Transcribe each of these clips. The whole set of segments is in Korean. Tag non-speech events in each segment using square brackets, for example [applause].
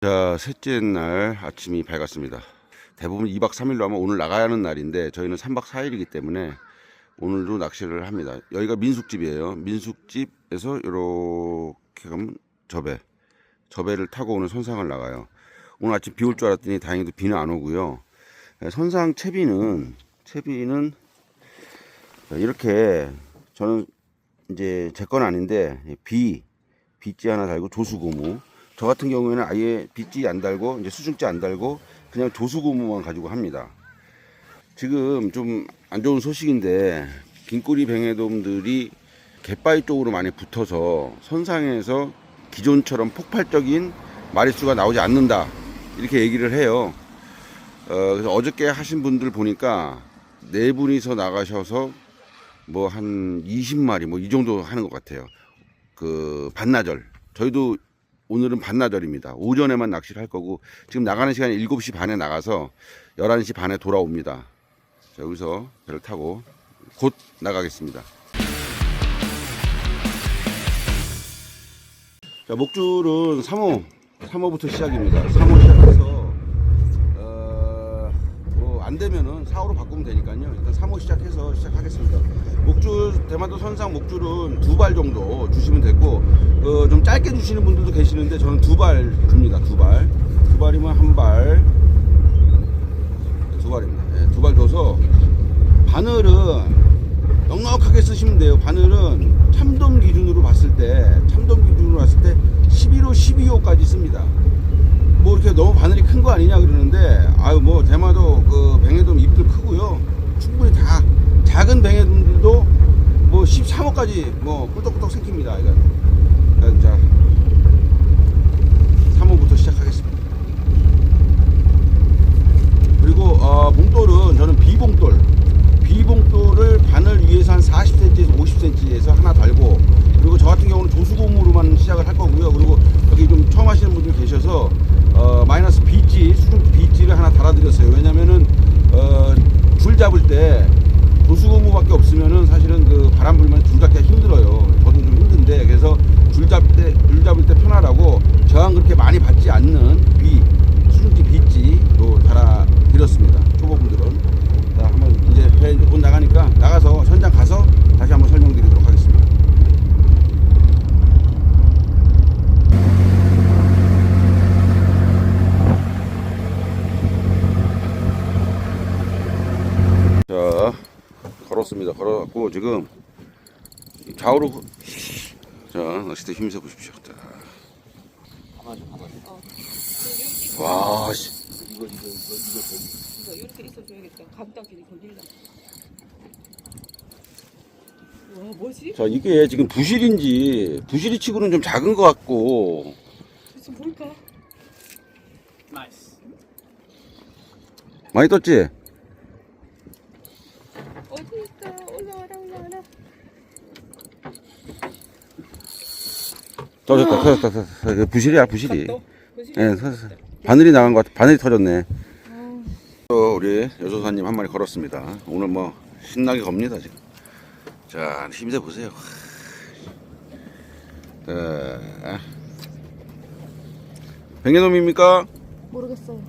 자, 셋째 날 아침이 밝았습니다. 대부분 2박 3일로 하면 오늘 나가야 하는 날인데 저희는 3박 4일이기 때문에 오늘도 낚시를 합니다. 여기가 민숙집이에요. 민숙집에서 이렇게 가면 저배. 저배를 타고 오늘 선상을 나가요. 오늘 아침 비 올 줄 알았더니 다행히도 비는 안 오고요. 선상 채비는 채비는 이렇게 저는 이제 제 건 아닌데 비 빗지 하나 달고 조수고무 저 같은 경우에는 아예 빗지 안 달고 이제 수중지 안 달고 그냥 조수고무만 가지고 합니다. 지금 좀 안 좋은 소식인데 긴꼬리 뱅에돔들이 갯바위 쪽으로 많이 붙어서 선상에서 기존처럼 폭발적인 마리수가 나오지 않는다 이렇게 얘기를 해요. 어, 그래서 어저께 하신 분들 보니까 네 분이서 나가셔서 뭐 한 20마리 뭐 이 정도 하는 것 같아요. 그 반나절 저희도 오늘은 반나절입니다. 오전에만 낚시를 할 거고 지금 나가는 시간이 7시 반에 나가서 11시 반에 돌아옵니다. 자, 여기서 배를 타고 곧 나가겠습니다. 자, 목줄은 3호, 3호부터 시작입니다. 3호 시작해서 어, 뭐 안 되면은 4호로 바꾸면 되니까요. 일단 3호 시작해서 시작하겠습니다. 목줄 대마도 선상 목줄은 두 발 정도 주시면 됐고 그 좀 짧게 주시는 분들도 계시는데 저는 두 발 줍니다. 두 발. 두 발이면 한 발. 두 발입니다. 네, 두발 줘서 바늘은 넉넉하게 쓰시면 돼요. 바늘은 참돔 기준으로 봤을 때 참돔 기준으로 봤을 때 11호, 12호까지 씁니다. 뭐 이렇게 너무 바늘이 큰 거 아니냐 그러는데 아유 뭐 대마도 그 뱅에돔 잎들 크고요. 충분히 다 작은 뱅에돔들도 뭐 13호까지 뭐 꿀떡꿀떡 생깁니다. 이거. 그러니까 자 3호부터 시작하겠습니다. 그리고 어, 봉돌은 저는 비봉돌 비봉돌을 바늘 위에서 한 40cm에서 50cm에서 하나 달고 그리고 저 같은 경우는 조수고무로만 시작을 할 거고요 그리고 여기 좀 처음 하시는 분들 계셔서 어, 마이너스 B지 수중 B지를 달아드렸어요. 왜냐면은 어, 줄 잡을 때 조수고무밖에 없으면은 사실은 그 바람 불면 줄 잡기가 힘들어요. 저도 좀 힘든데. 그래서 줄 잡을 때, 줄 잡을 때 편하라고 저항 그렇게 많이 받지 않는 B 수중지 B지로 달아드렸습니다 초보분들은 자, 한번 이제 배 이제 곧 나가니까 나가서 현장 가서 다시 한번 설명드리도록 하겠습니다. 자, 걸었습니다. 걸어갖고 지금 좌우로 자 낚시대 힘써 보십시오. 자. 와, 씨. 이거 이렇게 있어줘야겠다. 감딱지니 걸릴라. 와 뭐지? 자 이게 지금 부실인지 부실이 치고는 좀 작은 것 같고 무슨 뭘까? 많이 떴지? 어디 있어? 올라와라 올라와라. 터졌다 터졌다 터졌다. 이거 부실이야 부실이? 예 터졌어. 바늘이 나간 것 같아. 바늘이 터졌네. 또 우리 여조사님 한 마리 걸었습니다. 오늘 뭐 신나게 겁니다 지금. 자 힘내 보세요. 자. 뱅에돔입니까? 모르겠어요.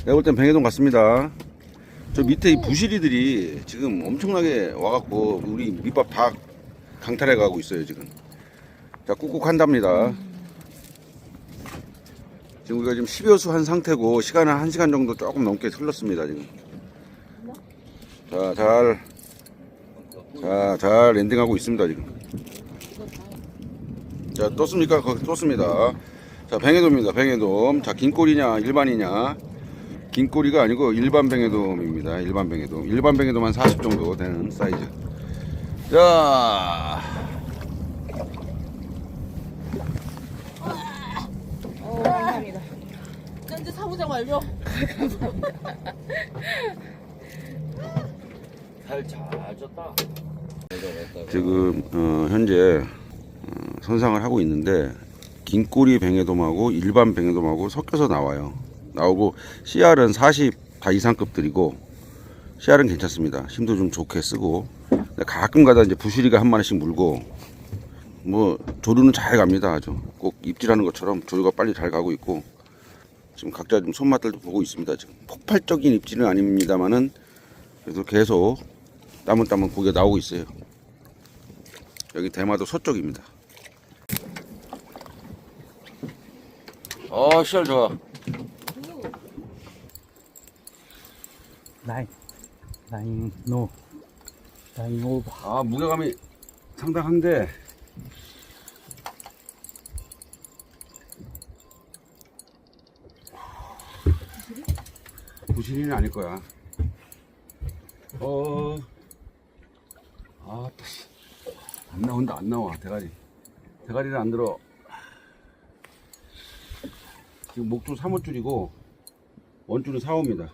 내가 볼땐 뱅에돔 같습니다. 저 밑에 이 부시리들이 지금 엄청나게 와갖고 우리 밑밥 다 강탈해 가고 있어요 지금. 자 꾹꾹 한답니다. 지금 우리가 지금 10여수 한 상태고 시간은 1시간 정도 조금 넘게 흘렀습니다 지금. 자, 잘, 자, 잘 랜딩하고 있습니다 지금. 자, 떴습니까? 거기 떴습니다. 자, 뱅에돔입니다. 뱅에돔. 자, 긴 꼬리냐, 일반이냐. 긴 꼬리가 아니고 일반 뱅에돔입니다. 일반 뱅에돔. 일반 뱅에돔 한 40 정도 되는 사이즈. 자, 어 감사합니다. 사무장 완료. 살잘 쪘다. 지금 어, 현재 어, 선상을 하고 있는데 긴 꼬리 뱅에돔하고 일반 뱅에돔하고 섞여서 나와요. 나오고 CR은 40 다 이상급들이고 CR은 괜찮습니다. 힘도 좀 좋게 쓰고 근데 가끔 가다 이제 부시리가 한 마리씩 물고 뭐 조류는 잘 갑니다. 아주 꼭 입질하는 것처럼 조류가 빨리 잘 가고 있고 지금 각자 좀 손맛들도 보고 있습니다. 지금 폭발적인 입질은 아닙니다만은 그래도 계속 따문따문 고기가 나오고 있어요. 여기 대마도 서쪽입니다. 어, 시알 좋아. 나인 나인 노 나인 오버 아, 무게감이 상당한데. 부실이는 아닐 거야. 어. 아, 다시. 안 나온다, 안 나와, 대가리. 대가리는 안 들어. 지금 목줄 3호줄이고, 원줄은 4호입니다.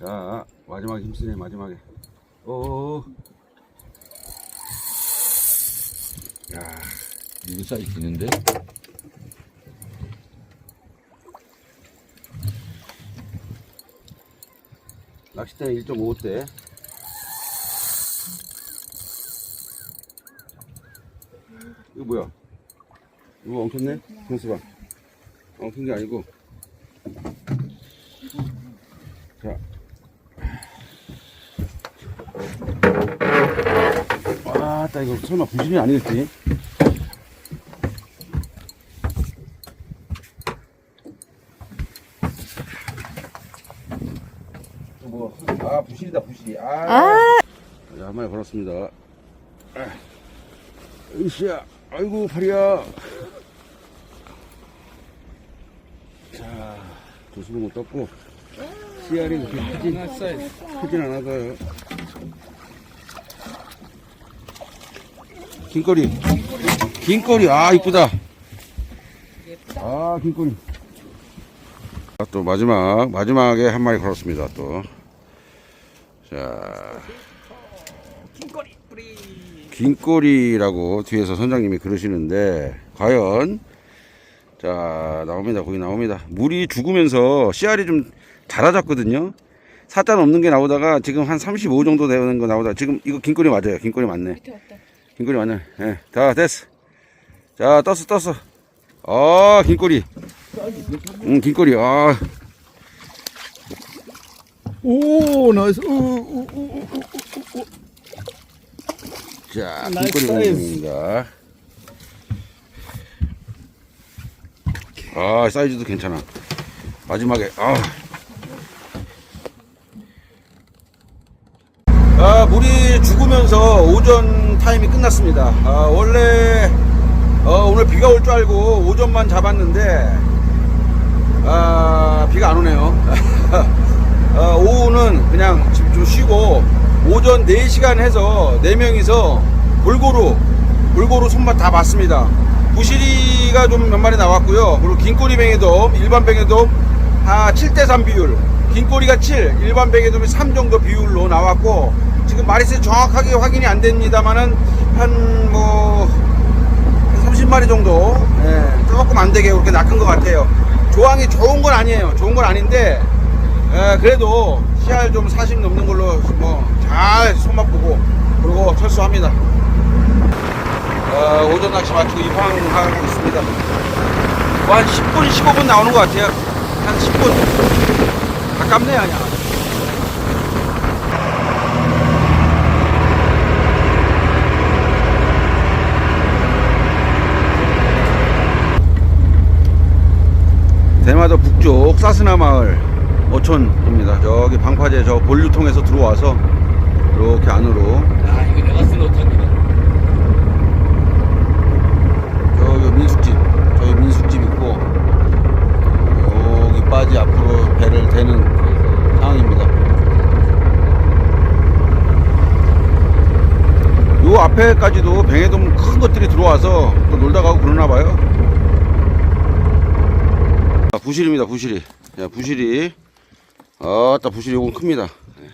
자, 마지막에 힘쓰네, 마지막에. 어. 야, 이거 사이즈 있는데? 낚싯대는 1.5대. 이거 뭐야? 이거 엉켰네? 경수봐. 엉킨 게 아니고. 자. 아, 따 이거 설마 부실이 아니겠지? 아, 부실이다, 부실이. 아. 자, 한 마리 걸었습니다. 아. 으쌰. 아이고, 팔이야. 자, 조수봉을 떴고, 씨알이 그렇게 크진, 크진 않아서요. 긴꼬리. 긴꼬리, 아, 이쁘다. 아, 긴꼬리. 아, 또 마지막, 마지막에 한 마리 걸었습니다, 또. 자. 긴꼬리라고 뒤에서 선장님이 그러시는데, 과연, 자, 나옵니다. 거기 나옵니다. 물이 죽으면서 씨알이 좀 자라졌거든요. 사자 넘는 게 나오다가 지금 한 35 정도 되는 거 나오다. 지금 이거 긴꼬리 맞아요. 긴꼬리 맞네. 긴꼬리 맞네. 예. 자, 됐어. 자, 떴어, 떴어. 아, 긴꼬리. 응, 긴꼬리. 아, 오 나이스 오 오 오오 자, 나이스 긴꼬리 사이즈. 공입니다. 아, 사이즈도 괜찮아. 마지막에, 아. 아, 물이 죽으면서 오전 타임이 끝났습니다. 아, 원래, 어, 오늘 비가 올 줄 알고 오전만 잡았는데, 아, 비가 안 오네요. [laughs] 어, 오후는 그냥 집좀 쉬고 오전 4시간 해서 4명이서 골고루 골고루 손맛 다 봤습니다. 부시리가 좀 몇 마리 나왔고요. 그리고 긴꼬리 뱅에돔, 일반 뱅에돔 아, 7대3 비율. 긴꼬리가 7, 일반 뱅에돔이 3 정도 비율로 나왔고 지금 마리스 정확하게 확인이 안 됩니다만은 한뭐 30마리 정도 예, 조금 안 되게 그렇게 낚은 것 같아요. 조항이 좋은 건 아니에요. 좋은 건 아닌데 예, 그래도 CR 좀 40 넘는 걸로 뭐 잘 손맛 보고 그리고 철수합니다. 어, 오전 낚시 마치고 입항하고 있습니다. 뭐 한 10분, 15분 나오는 것 같아요. 한 10분. 가깝네, 아니야. 대마도 북쪽 사스나 마을 어촌입니다. 저기 방파제 저 본류통에서 들어와서 이렇게 안으로 야, 이거 내가 쓴 옷탕이네. 저기 민숙집 저기 민숙집 있고 여기 빠지 앞으로 배를 대는 상황입니다. 요 앞에까지도 뱅에돔 큰 것들이 들어와서 또 놀다 가고 그러나 봐요. 아, 부실입니다, 부실이. 자, 부실이. 아따, 부실이 요건 큽니다. 예.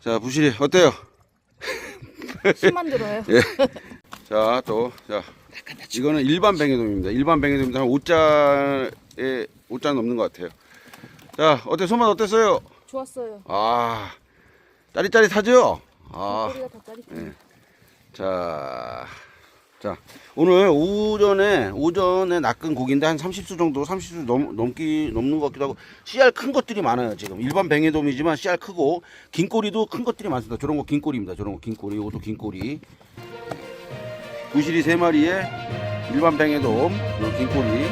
자, 부실이 어때요? 힘만 들어요. [laughs] 예. 자, 또, 자. 이거는 일반 뱅에돔입니다. 일반 뱅에돔입니다. 한 5자에, 5자 넘는 것 같아요. 자, 어때, 손맛 어땠어요? 좋았어요. 아, 짜릿짜릿하죠? 아, 짜릿해. 자, 자, 오늘 오전에, 오전에 낚은 고기인데 한 30수 정도, 30수 넘, 넘기, 넘는 것 같기도 하고, 씨알 큰 것들이 많아요, 지금. 일반 뱅에돔이지만 씨알 크고, 긴 꼬리도 큰 것들이 많습니다. 저런 거 긴 꼬리입니다. 저런 거 긴 꼬리, 이것도 긴 꼬리. 부실이 세 마리에 일반 뱅에돔, 긴 꼬리,